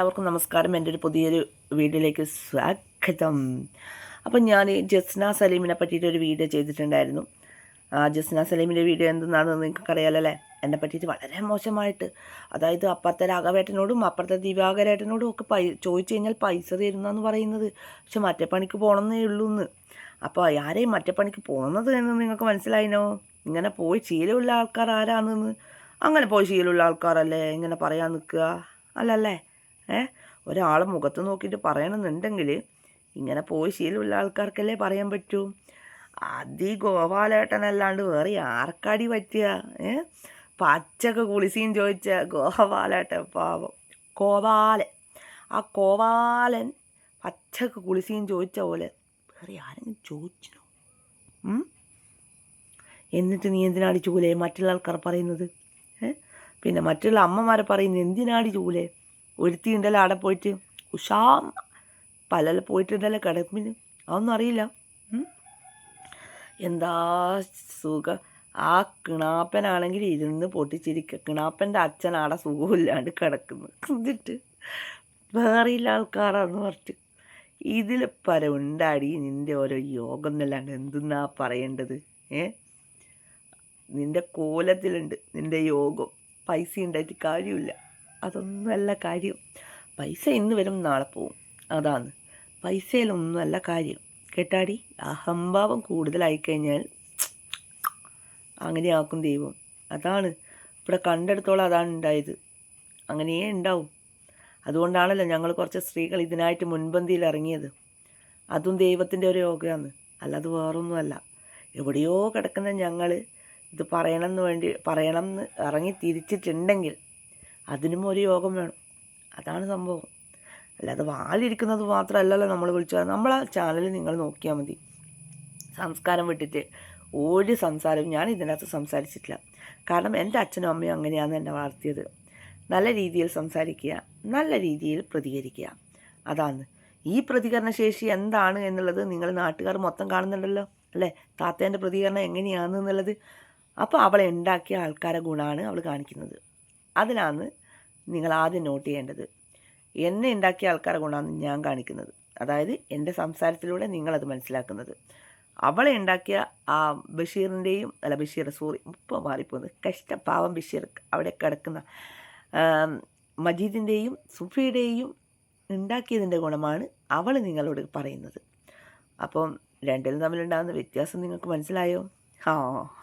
എല്ലാവർക്കും നമസ്കാരം. എന്റെ ഒരു പുതിയൊരു വീഡിയോയിലേക്ക് സ്വാഗതം. അപ്പം ഞാൻ ജസ്ന സലീമിനെ പറ്റിയിട്ട് ഒരു വീഡിയോ ചെയ്തിട്ടുണ്ടായിരുന്നു. ആ ജസ്ന സലീമിന്റെ വീഡിയോ എന്തെന്നാണെന്ന് നിങ്ങൾക്ക് അറിയാലോ അല്ലേ എന്നെ പറ്റിയിട്ട് വളരെ മോശമായിട്ട്. അതായത് അപ്പുറത്തെ രാഘവേട്ടനോടും അപ്പുറത്തെ ദിവാകരേട്ടനോടും ഒക്കെ പൈ ചോദിച്ചു കഴിഞ്ഞാൽ പൈസ തരുന്നതെന്ന് പറയുന്നത്. പക്ഷെ മറ്റേ പണിക്ക് പോകണമെന്നേ ഉള്ളൂ എന്ന് അപ്പോൾ ആരെയും മറ്റേ പണിക്ക് പോകുന്നത് എന്ന് നിങ്ങൾക്ക് മനസ്സിലായിനോ? ഇങ്ങനെ പോയി ശീലമുള്ള ആൾക്കാർ ആരാണെന്ന്? അങ്ങനെ പോയി ശീലമുള്ള ആൾക്കാരല്ലേ? ഇങ്ങനെ പറയാൻ നിൽക്കുക. അല്ലല്ലേ? ഒരാൾ മുഖത്ത് നോക്കിയിട്ട് പറയണമെന്നുണ്ടെങ്കിൽ ഇങ്ങനെ പോയി ശീലമുള്ള ആൾക്കാർക്കല്ലേ പറയാൻ പറ്റൂ? അതി ഗോപാലേട്ടനല്ലാണ്ട് വേറെ ആർക്കാടി പറ്റുക ഏ? പച്ചക്ക് കുളിസീം ചോദിച്ച ഗോപാലേട്ടൻ പാവം. കോപാലൻ ആ കോപാലൻ പച്ചക്ക് കുളിസീൻ ചോദിച്ച പോലെ വേറെ ആരെങ്കിലും ചോദിച്ചോ? എന്നിട്ട് നീ എന്തിനാടി ചൂലേ? മറ്റുള്ള ആൾക്കാർ പറയുന്നത് പിന്നെ മറ്റുള്ള അമ്മമാരെ പറയുന്നത് എന്തിനാടി ചൂലേ? ഒരുത്തിയുണ്ടല്ലോ അവിടെ പോയിട്ട്. ഉഷാ. പല പോയിട്ടുണ്ടല്ലോ കിടപ്പിന്. അതൊന്നും അറിയില്ല? എന്താ സുഖം? ആ കിണാപ്പനാണെങ്കിൽ ഇരുന്ന് പൊട്ടിച്ചിരിക്കുക കിണാപ്പന്റെ അച്ഛൻ ആടെ സുഖമില്ലാണ്ട് കിടക്കുന്നു. എന്നിട്ട് വേറെയില്ല ആൾക്കാരാന്ന് പറഞ്ഞിട്ട്. ഇതിൽ പര ഉണ്ടാടി നിന്റെ ഓരോ യോഗം എന്നല്ലാണ്ട് എന്തെന്നാ പറയേണ്ടത്? ഏ? നിന്റെ കോലത്തിലുണ്ട് നിന്റെ യോഗം. പൈസ ഉണ്ടായിട്ട് കാര്യമില്ല. അതൊന്നുമല്ല കാര്യം. പൈസ ഇന്ന് വരും നാളെ പോവും. അതാണ്. പൈസയിലൊന്നുമല്ല കാര്യം. കേട്ടാടി? അഹംഭാവം കൂടുതലായി കഴിഞ്ഞാൽ അങ്ങനെയാക്കും ദൈവം. അതാണ്. ഇവിടെ കണ്ടെടുത്തോളം അതാണ് ഉണ്ടായത്. അങ്ങനെയേ ഉണ്ടാവും. അതുകൊണ്ടാണല്ലോ ഞങ്ങൾ കുറച്ച് സ്ത്രീകൾ ഇതിനായിട്ട് മുൻപന്തിയിൽ ഇറങ്ങിയത്. അതും ദൈവത്തിന്റെ ഒരു യോഗമാണ് അല്ലാതെ വേറൊന്നുമല്ല. എവിടെയോ കിടക്കുന്ന ഞങ്ങൾ ഇത് പറയണമെന്ന് വേണ്ടി പറയണമെന്ന് ഇറങ്ങി തിരിച്ചിട്ടുണ്ടെങ്കിൽ അതിനും ഒരു യോഗം വേണം. അതാണ് സംഭവം. അല്ലാതെ വാലിരിക്കുന്നത് മാത്രമല്ലല്ലോ നമ്മൾ വിളിച്ചത് നമ്മളെ ചാനൽ നിങ്ങൾ നോക്കിയാൽ മതി. സംസ്കാരം വിട്ടിട്ട് ഒരു സംസാരവും ഞാൻ ഇതിനകത്ത് സംസാരിച്ചിട്ടില്ല. കാരണം എന്റെ അച്ഛനും അമ്മയും അങ്ങനെയാണ് എന്നെ വളർത്തിയത്. നല്ല രീതിയിൽ സംസാരിക്കുക നല്ല രീതിയിൽ പ്രതികരിക്കുക. അതാണ്. ഈ പ്രതികരണ ശേഷി എന്താണ് എന്നുള്ളത് നിങ്ങൾ നാട്ടുകാർ മൊത്തം കാണുന്നുണ്ടല്ലോ അല്ലേ? താത്തേന്റെ പ്രതികരണം എങ്ങനെയാണെന്നുള്ളത് അപ്പോൾ അവളെ ഉണ്ടാക്കിയ ആൾക്കാരെ ഗുണമാണ് അവൾ കാണിക്കുന്നത്. അതിനാണ് നിങ്ങൾ ആദ്യം നോട്ട് ചെയ്യേണ്ടത്. എന്നെ ഉണ്ടാക്കിയ ആൾക്കാരെ കൊണ്ടാണ് ഞാൻ കാണിക്കുന്നത്. അതായത് എന്റെ സംസാരത്തിലൂടെ നിങ്ങളത് മനസ്സിലാക്കുന്നത്. അവളെ ഉണ്ടാക്കിയ ആ ബഷീറിന്റെയും അല്ല ബഷീർ സോറി ഇപ്പോൾ മാറിപ്പോകുന്നത് കഷ്ടപാവം ബഷീർ അവിടെ കിടക്കുന്ന മജീദിന്റെയും സുഫിയുടെയും ഉണ്ടാക്കിയതിന്റെ ഗുണമാണ് അവൾ നിങ്ങളോട് പറയുന്നത്. അപ്പം രണ്ടിലും തമ്മിലുണ്ടാകുന്ന വ്യത്യാസം നിങ്ങൾക്ക് മനസ്സിലായോ? ആ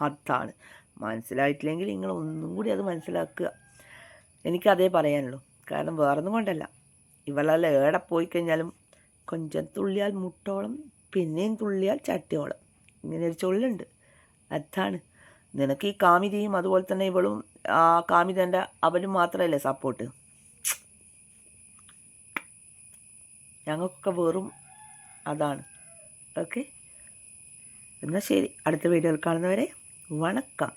അതാണ്. മനസ്സിലായിട്ടില്ലെങ്കിൽ നിങ്ങൾ ഒന്നും കൂടി അത് മനസ്സിലാക്കുക. എനിക്കതേ പറയാനുള്ളൂ. കാരണം വേറൊന്നും കൊണ്ടല്ല. ഇവളല്ല ഏടെ പോയി കഴിഞ്ഞാലും കൊഞ്ചം തുള്ളിയാൽ മുട്ടോളം പിന്നെയും തുള്ളിയാൽ ചട്ടിയോളം. ഇങ്ങനെ ഒരു ചൊല്ലുണ്ട്. അതാണ്. നിനക്ക് ഈ കാമിതയും അതുപോലെ തന്നെ ഇവളും ആ കാമിതന്റെ അവനും മാത്രമല്ലേ സപ്പോർട്ട് ഞങ്ങൾക്കൊക്കെ വെറും അതാണ്. ഓക്കെ എന്നാൽ ശരി. അടുത്ത വീഡിയോയിൽ കാണുന്നവരെ വണക്കം.